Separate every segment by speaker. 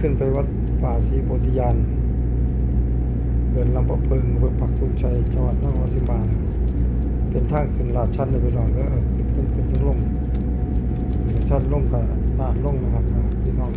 Speaker 1: ขึ้นไปวัดป่าศรีโพธิญาณเกินลำปะเพิงอำเภอปักธงชัยจังหวัดนครราชสีมานะเป็นทางขึ้นลาดชันเลยไปลองก็เออขึ้นตึ้งขึ้นตึ้งลงขึ้นชันลงกับลาดลงนะครับพี่น้อง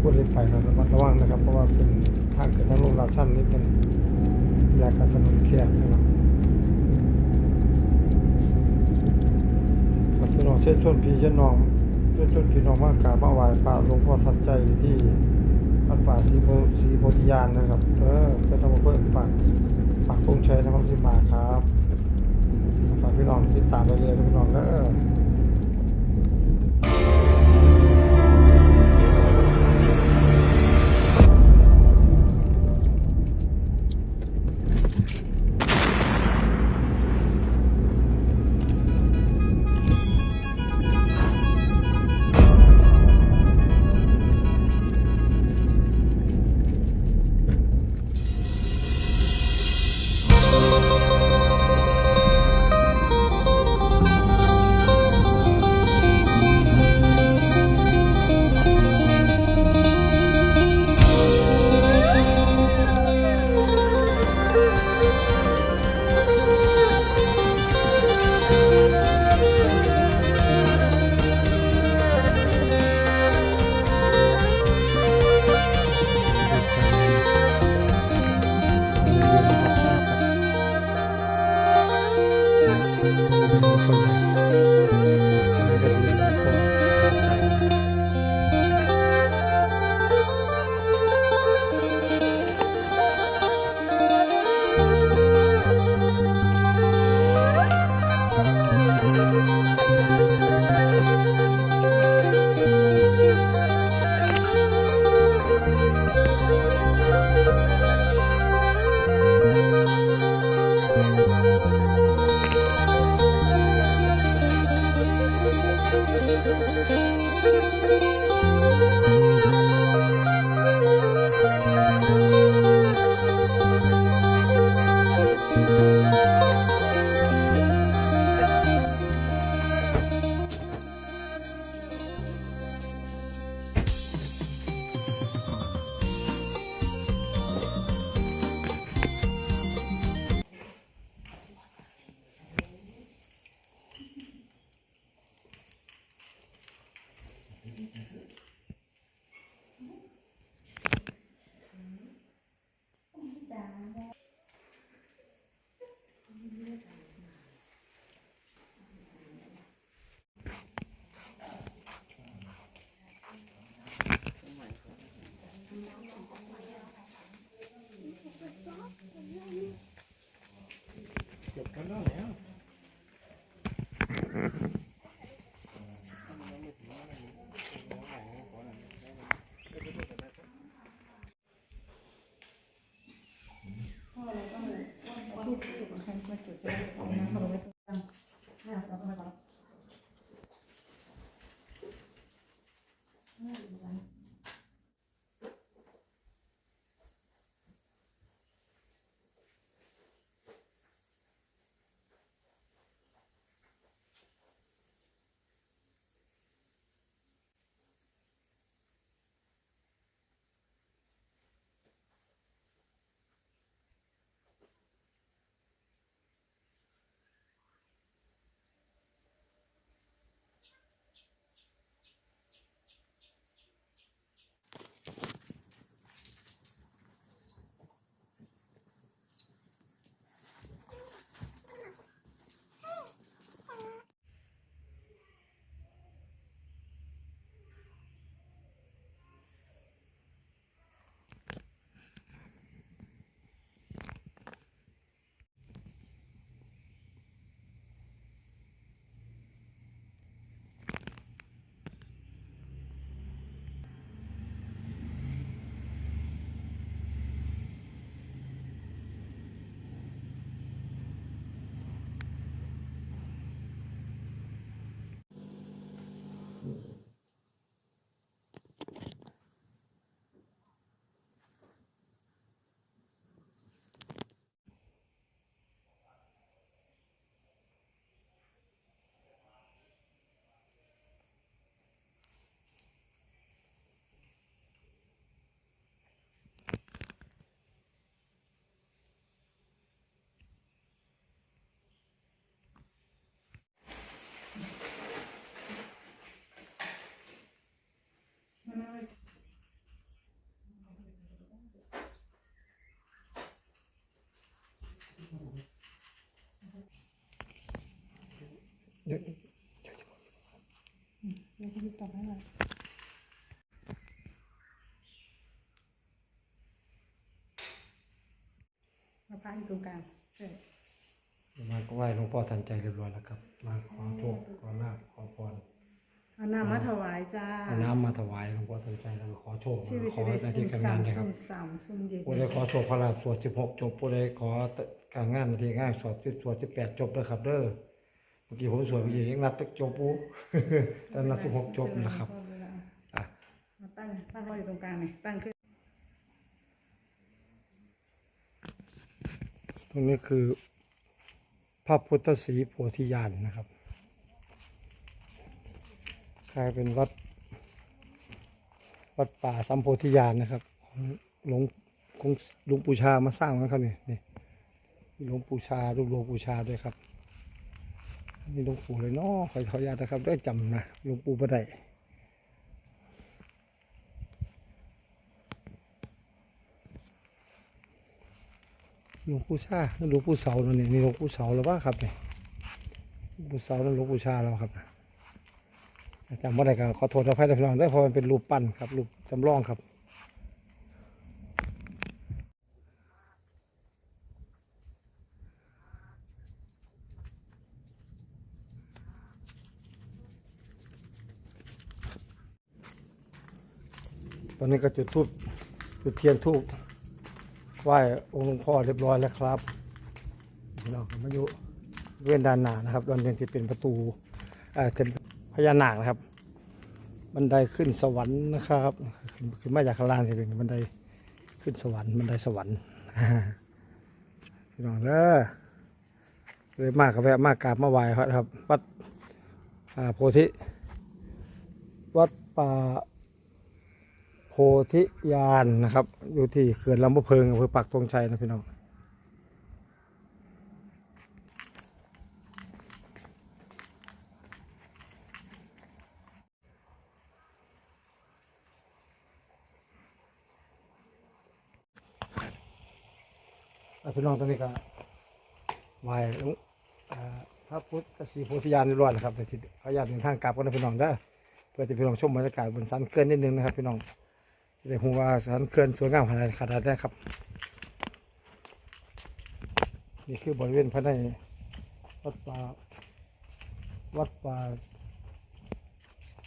Speaker 1: พูดเล่นไปครับระมัดระวังนะครับ เพราะว่าเป็นทางขึ้นทางลงลาดชันนิดนึงอยากกับถนนแคบนะครับครับพี่น้องเช่นชวนพี่เช่นน้อง เพื่อชนพี่น้องมากราบมาไหว้พระหลวงพ่อทันใจที่วัดป่าศรีโพศรีโพธิญาณนะครับเออเพื่อนำเพื่อปากปากธงชัยนครับสิมาครับฝากพี่น้องติดตามได้เลยๆพี่น้องเด้อ Sí, es 然后 เดี๋ยว
Speaker 2: เดี๋ยวคุณตอบให้เรามาพายอยู่ตรงกลางใช่
Speaker 1: มาก็ไหว้หลวงพ่อทันใจเรียบร้อยแล้วครับ มาขอโชคขอลาภขอพร
Speaker 2: เอาน้ำมาถวายจ้า
Speaker 1: เอาน้ำมาถวายหลวงพ่อทันใจแล้วก็ขอโชค
Speaker 2: ชีวิต
Speaker 1: ขอ
Speaker 2: จะได้
Speaker 1: หน้าที่
Speaker 2: สุ่ม
Speaker 1: การาน
Speaker 2: สางม
Speaker 1: เลยครับ
Speaker 2: สุ่มสามสุ่มเย็น
Speaker 1: ผู้ใดขอโชคขอลาภสวด16จบผู้ใดขอการงานหนาทีงานสวดสวด18จบเด้อครับเด้อ เมื่อกี้ผมสวดไปอยู่ยังนับจบปุ๊แต่นับ16จบนะครับอะ
Speaker 2: มาตั้งตั้งไว้อยู่ตรงกลางเนี่ยตั้งขึ้น
Speaker 1: ตรงนี้คือพระพุทธศรีโพธิญาณนะครับกลายเป็นวัด วัดป่าสัมโพธิญาณนะครับของหลวงของหลวงปู่ชามาสร้างกันครับนี่นี่มีหลวงปู่ชารูปหลวงปู่ชาด้วยครับอั นี่หลวงปู่เลยเนาะขอขออนุญาตนะครับได้จำนะหลวงปู่บัไดหลวงปู่ชาหลวงปู่เสาเนาะนี่นี่หลวงปู่เสาแล้วว่าครับเนี่ยหลวงปู่เสาแล้วหลวงปู่ชาแล้วครับจำว่าได้ก็ขอโทษอภัยท่านพี่น้องด้วยเพราะมันเป็นรูปปั้นครับรูปจำลองครับ ตอนนี้ก็จุดทูบจุดเทียนทูบไหว้องค์หลวงพ่อเรียบร้อยแล้วครับพี่น้องมาอยู่เว้นด้านหน้านะครับด้านนี้ที่เป็นประตูเอ่อเป็นพญานาคนะครับ บันไดขึ้นสวรรค์นะครับขึ้นมาจากข้างล่างที่เป็นบันไดขึ้นสวรรค์บันไดสวรรค์พี่น้องเด้อเลยมากกับแวะมากกราบมาไหว้ครับ วัดอ่าโพธิ วัดป่า พธิญาณนะครับ อยู่ที่เขื่อนลำพะเพิงอำเภอปักธงชัยนะพี่น้องอะพี่น้องตอนนี้ก็ไหวลวงพระพุทธศรีโพธิญาณร้อยนะครับเดี๋ยวสิขออนุญาตเดินทางกลับกันนะพี่น้องเด้อเพื่อจะพี่น้องชมบรรยากาศบนสันเขื่อนนิดนึงนะครับพี่น้อง เดี๋ยวผมว่าสถานเขื่อนสวยงามขนาดขนาดนี้ครับ นี่คือบริเวณภายในวัดป่าวัดป่า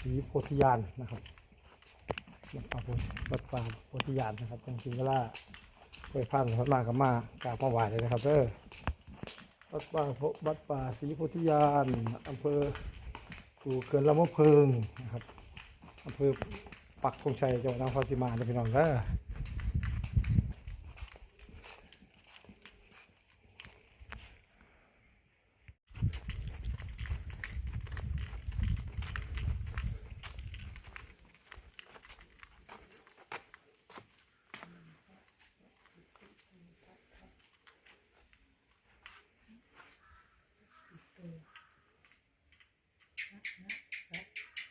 Speaker 1: ศรีโพธิญาณนะครับวัดป่าโพธิวัดป่าโพธิญาณนะครับตรงสิงห์ลาไปพันพระมากกับมากราบมาไหว้เลยนะครับเด้อวัดป่าพวัดป่าศรีโพธิญาณอำเภอสู่เขื่อนลำมะเพิงนะครับอำเภอ ปักธงชัยจังหวัดนครศรีมาเด้อพี่น้องเด้อ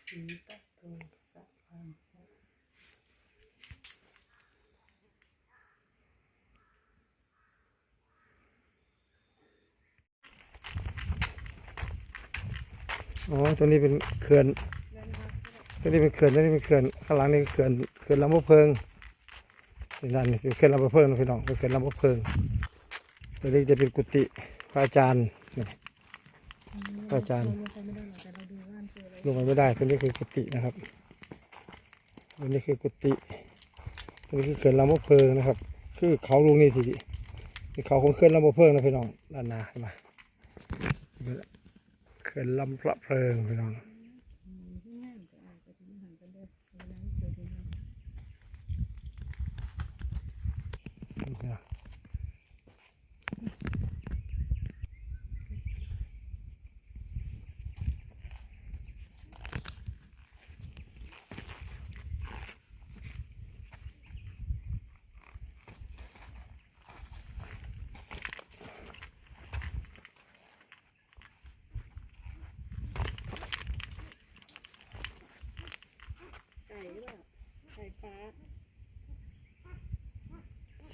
Speaker 1: สีต อ๋อตัวนี้เป็นเขื่อนตัวนี้เป็นเขื่อนตัวนี้เป็นเขื่อนข้างหลังนี่เขื่อนเขื่อนลำพะเพิงนี่นั่นนี่คือเขื่อนลำพะเพิงนะพี่น้องเป็นเขื่อนลำพะเพิงตัวนี้จะเป็นกุฏิพระอาจารย์นี่พระอาจารย์ลงไปไม่ได้ตัวนี้คือกุฏินะครับตัวนี้คือกุฏิตัวนี้คือเขื่อนลำพะเพิงนะครับ คือเขาลุงนี่ทีที่เขาของเขื่อนลำพะเพิงนะพี่น้องด้านหน้าเห็นไหม เขื่อนลำพระเพลิงพี่น้อง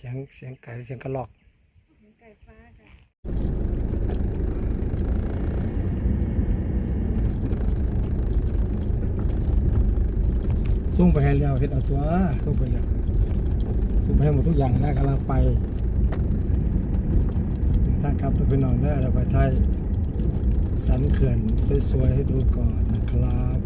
Speaker 1: สียงเสียงไก่เสียงกระลอก
Speaker 2: ไก่ฟ้าค่ะ
Speaker 1: ส่งไปให้แล้วเห็ดเอาตัวส่งไปแล้วส่งไปให้หมดทุกอย่างนะกำลังไปถ้าครับเป็นนองได้เราไปไทยสันเขื่อนสวยๆให้ดูก่อนนะครับ